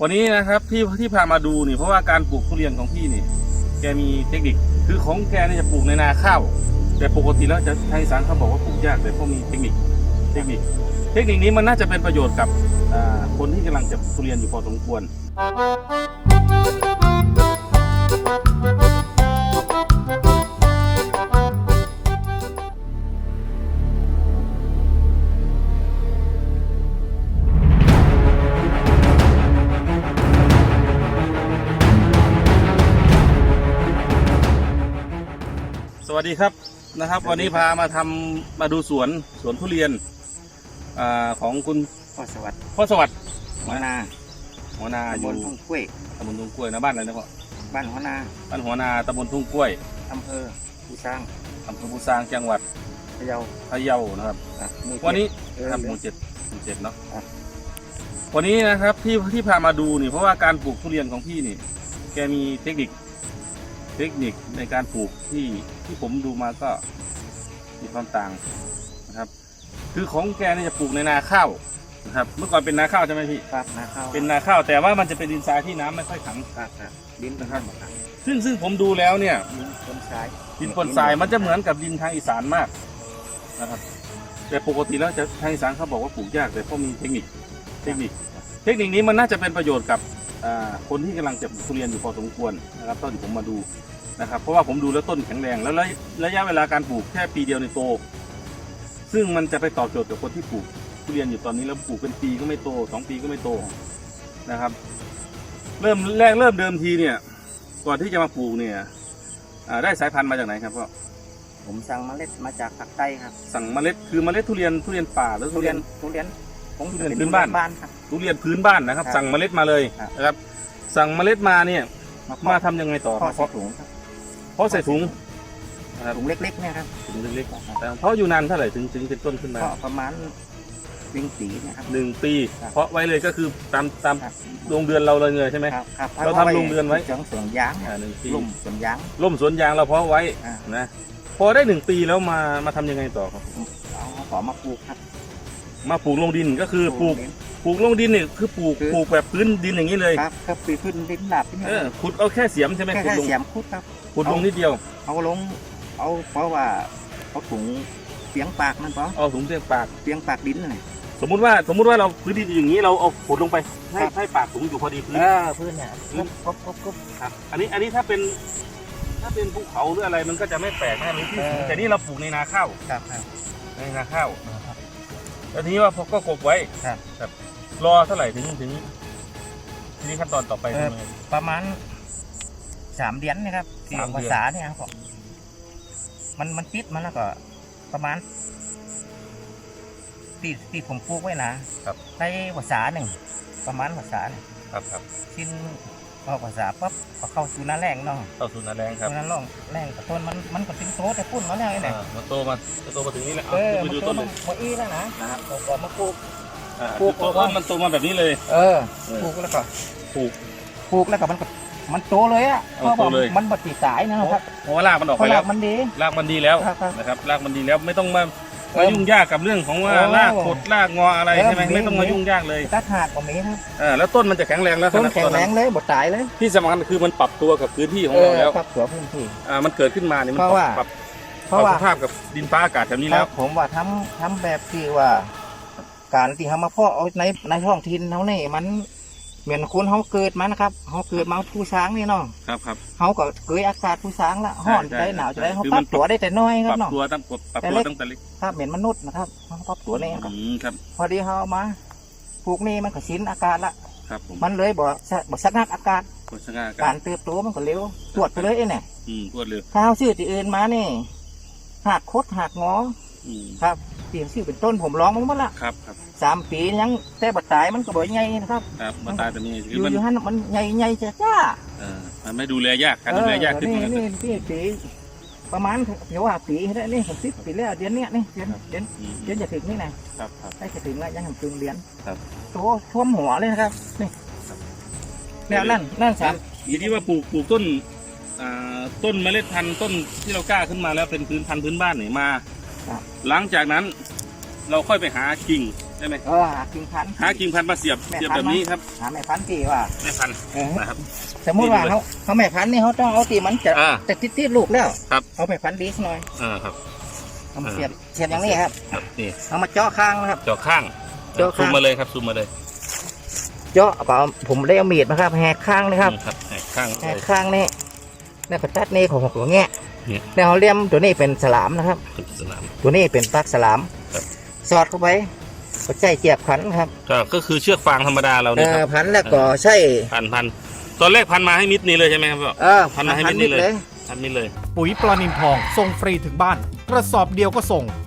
วันนี้นะครับที่ที่พามาดูนี่เพราะว่าการปลูกทุเรียนของพี่นี่ แกมีเทคนิคคือของแกเนี่ยจะปลูกในนาข้าว แต่ปกติแล้วจะทางอีสานเขาบอกว่าปลูกยากแต่พวกมีเทคนิคเทคนิค เทคนิคนี้มันน่าจะเป็นประโยชน์กับคนที่กำลังจะทุเรียนอยู่พอสมควร วัสดีครับนะครับ วันนี้พามาทำมาดูสวนสวนทุเรียนอาของคุณพ่อสวัสดิ์พ่อสวัสดิ์หัวนาหัวนาอตำบยู่ลทุ่งกล้วยตำบลทุ่งกล้วยนะบ้านอะไรนะพ่อบ้านหัวนาบ้านหัวนาตำบลทุ่งกล้วยอำเภอภูซางอำเภอภูซางจังหวัดพะเยาพะเยานะครับอะหมู่วันนี้เจ็ดครับหเอมู่อเจ็ดหมู่เจ็ดเนาะครับวันนี้นะครับที่ที่พามาดูนี่เพราะว่าการปลูกทุเรียนของพี่นี่ แกมีเทคนิค เทคนิคในการปลูกที่ที่ผมดูมาก็มีความต่างนะครับ คือของแกเนี่ยจะปลูกในนาข้าวนะครับ เมื่อก่อนเป็นนาข้าวใช่ไหมพี่ครับนาข้าวเป็นนาข้าวแต่ว่ามันจะเป็นดินทรายที่น้ำไม่ค่อยขังครับครับดินนะครับหมดครับซึ่งซึ่งผมดูแล้วเนี่ยดินต้นซ้ายดินปนทรายมันจะเหมือนกับดินทางอีสานมากนะครับ แต่ปกติแล้วจะทางอีสานเขาบอกว่าปลูกยากแต่พวกมีเทคนิคเทคนิค เทคนิคนี้มันน่าจะเป็นประโยชน์กับอ่า คนที่กำลังจะปลูกทุเรียนอยู่พอสมควรนะครับตอนที่ผมมาดูนะครับ เพราะว่าผมดูแล้วต้นแข็งแรง แล้วระยะระยะเวลาการปลูกแค่ปีเดียวในโต ซึ่งมันจะไปตอบโจทย์กับคนที่ปลูกทุเรียนอยู่ตอนนี้แล้วปลูกเป็นปีก็ไม่โตสองปีก็ไม่โตนะครับ เริ่มแรกเริ่มเดิมทีเนี่ย ก่อนที่จะมาปลูกเนี่ยอ่าได้สายพันธุ์มาจากไหนครับพ่อผมสั่งเมล็ดมาจากภาคใต้ครับ สั่งเมล็ดคือเมล็ดทุเรียนทุเรียนป่าหรือทุทุเรีเรียยนนทุเรียน ผมทุเรียนป็พื้นบ้าน บ้านครับทุเรียนพื้นบ้านนะครับ ครับสั่งเมล็ดมาเลยครับ นะครับ สั่งเมล็ดมาเนี่ยมามาเพาะทำยังไงต่อเพาะเพราะใส่ถุงครับเพราะใส่ถุงนะครับถุงเล็กๆเนี่ยครับถุงเล็กๆแต่เพราะอยู่นานเท่าไหร่ถึงถึงเป็นต้นขึ้นมาก็ประมาณวิงสีเนะครับ หนึ่งปี ครับ เพราะไว้เลยก็คือตามตามครับโรงเดือนเราเลยเลยใช่ไหม ครับครับเราทำโรงเรือนไว้ จังสวนยางอ่าหนึ่งปีลุ่มสวนยาง ร่มสวนยางเราเพาะไว้อ่า นะ พอได้หนึ่งปีแล้วมามาทำยังไงต่อครับ เอาขอมาปลูกครับ มาปลูกลงดินก็คือปลูกดินปลูกลงดินเนี่ยคือปลูกคือ ปลูกแบบพื้นดินอย่างนี้เลยครับครับปีขึ้นดินหลับที่นี่เออขุดเอาแค่เสียมใช่ไหมแค่ขุดแค่ลงเสียมคุดครับ ขุดลงนิดเดียวเอาลง เอาเพราะว่าเขาถุงเปียงปากมันเพราะเอาถุงเสียงปากเปียงปากดินน่ะสมมุติว่าสมมุติว่าเราพื้นดินอย่างนี้เราเอาขุดลงไปให้ครับ ให้ปากถุงอยู่พอดีพื้น เออพื้นเนี่ยพื้นครบครบครบครับอันนี้อันนี้ถ้าเป็นถ้าเป็นภูเขาหรืออะไรมันก็จะไม่แปลกนะหรือที่สูงเออ แต่นี่เราปลูกในนาข้าวครับครับในนาข้าว แล้วทีนี้ว่าพอก็กบไว้ครับครับรอเท่าไหร่ถึงถึงทีนี้ขั้นตอนต่อไปเออทำยังไง ประมาณสามเดือนนะครับที่สามเดือน ภาษาเนี่ยครับมันมันติดมันแล้วก็ ประมาณที่ที่ผมปลูกไว้นะครับ ได้ภาษาหนึ่งประมาณภาษาเนี่ยครับครับ ชิ้น พอภาษาปั๊บพอเข้าสู่หน้าแรงเนาะเข้าสู่นาแรงครับสู่หน้าร่องแรงกับต้นมันมันก็ถึงโตแต่พุ่นมาแล้วไอ้เนี่ยอ่ามันโตมามันโตมาถึงนี่แหละเอเอาอไปมันดูโตต้นเลมายมาอีแล้วนะนะครับผมก็มาปลูกอ่าปลูกโตต้นมันโตมาแบบนี้เลยเออเออปลูกแล้วก็ปลูกปลูกแล้วก็มันก็มันโตเลยอะเอเพอราะโตว่าเลยมันบดตีสายนะครับเพราะว่ารากมันออกเพไปราะแล้วรากมันดีรากมันดีแล้วครับครับนะครับรากมันดีแล้วไม่ต้องมาเอ มาอยุ่งยากกับเรื่องของว่าเออรากขดรากงออะไรเออใช่ไหมมีไม่ต้องมามียุ่งยากเลยตัดหากก็มีนะครับเออแล้วต้นมันจะแข็งแรงแล้วต้นนะแข็งแรงเลยบดตายเลย ที่สำคัญคือมันปรับตัวกับพื้นที่ของเอเราอแล้วปรับตัวพื้นที่อ่ามันเกิดขึ้นมาเนี่ยมันเพราะว่าปรับเพราะว่าปบสภาพกับดินฟ้าอากาศแถวนี้คแล้รัวบผมว่าทำทำแบบที่ว่า การที่เขามาเพาะเอาในในท้องถิ่นเขานี่มัน เหมือนคนเขาเกิดมานะครับเขาเกิดมาผู้ช้างนี่เนาะครับครับเขาก็เกยอากาศผู้ช้างละห้อนใช่จะได้หนาวจะได้ใช่เขาคือปมัรันบตัวได้แต่น้อยคปรับรับเนาะตัวตั้งปรับแต่ตัวเล็กตั้งแต่เล็กถ้าเหมือนมนุษย์นะครับเขาปรับตัวได้ครับอืมครับพอดีเขาเอามาปลูกนี่มันก็ชินอากาศละครับผมมันเลยบอกบอกสักนักอากาศโฆษณาากการรเติบโตมันก็เร็วตรวจไปเลยไอ้เนี่ยอืมรวดเร็วถ้าเอาชื่อที่อื่นมานี่ หักคดหักงออืมครับเสียงชื่อเป็นต้นผมร้องมันหมดละครับครับสามปียังแต่บัดตายมันก็บ่ใหญ่นะครับครับมาตายแต่นี่อคือยู่มันอยู่หันมันใหญ่ใหญ่จ้าจ้าเออมันไม่ดูแลยากการดูแลยากขึ้นนี่มานี่นี่ปีประมาณเดี๋ยวว่าปีได้นี่ผมสิบปีแล้วเดือนเนี้ยนี่เดือนเดือนอืมเดือนจะถึงนี่นะครับครับได้จะถึงแล้วยังทำตึงเดือนครับ ตัวท่วมหัวเลยนะครับนี่แล้วนั่นนั่นสาม ทีนี้ว่าปลูกปลูกต้นอ่า ต้นเมล็ดพันธุ์ต้นที่เรากล้าขึ้นมาแล้วเป็นพื้นพันธุ์พื้นบ้านเนี่ยมาหลังจากนั้นเราค่อยไปหากิ่งใช่ไหมเออหากิ่งพันธุ์หากิ่งพันธุ์มาเสียบแม่เสียบพันธุ์แบบนี้ครับหาแม่พันธุ์ที่ว่าแม่พันธุ์เออนะครับ สมมติว่านี่เลยเขาเขาแม่พันธุ์นี่เขาต้องเอาตีมันจะอ่าจะติดติดลูกแล้วครับ เอาแม่พันธุ์ดีสักหน่อยเออครับ เอามาเออเสียบเสียบอย่างนี้ครับครับนี่เอามาเจาะข้างนะครับ เจาะข้างเจาะข้าง ซูมมาเลยครับซูมมาเลยเจาะเปล่าผมได้เอามีดนะครับแหกข้างนะครับนี่ครับแหกข้างแหเลกยข้างนี่ แล้วก็ตัดนี่ของหัวแงะเนี่ยแล้วเขาเลี่ยมตัวนี้เป็นสลามนะครับเป็นสนาม ตัวนี้เป็นปลักสลามครับ สอดเข้าไปก็ใจเจียบขันครับก็ก็คือเชือกฟางธรรมดาเราเอเนี่ยคอรับพันแล้วก็ใช่พันพันตอนแรกพันมาให้มิดนี้เลยใช่ไหมครับพ่อ เออพันมาให้มิดนินี่ดเลยเลย พันมิดเลย ปุ๋ยปลานินทองส่งฟรีถึงบ้าน กระสอบเดียวก็ส่ง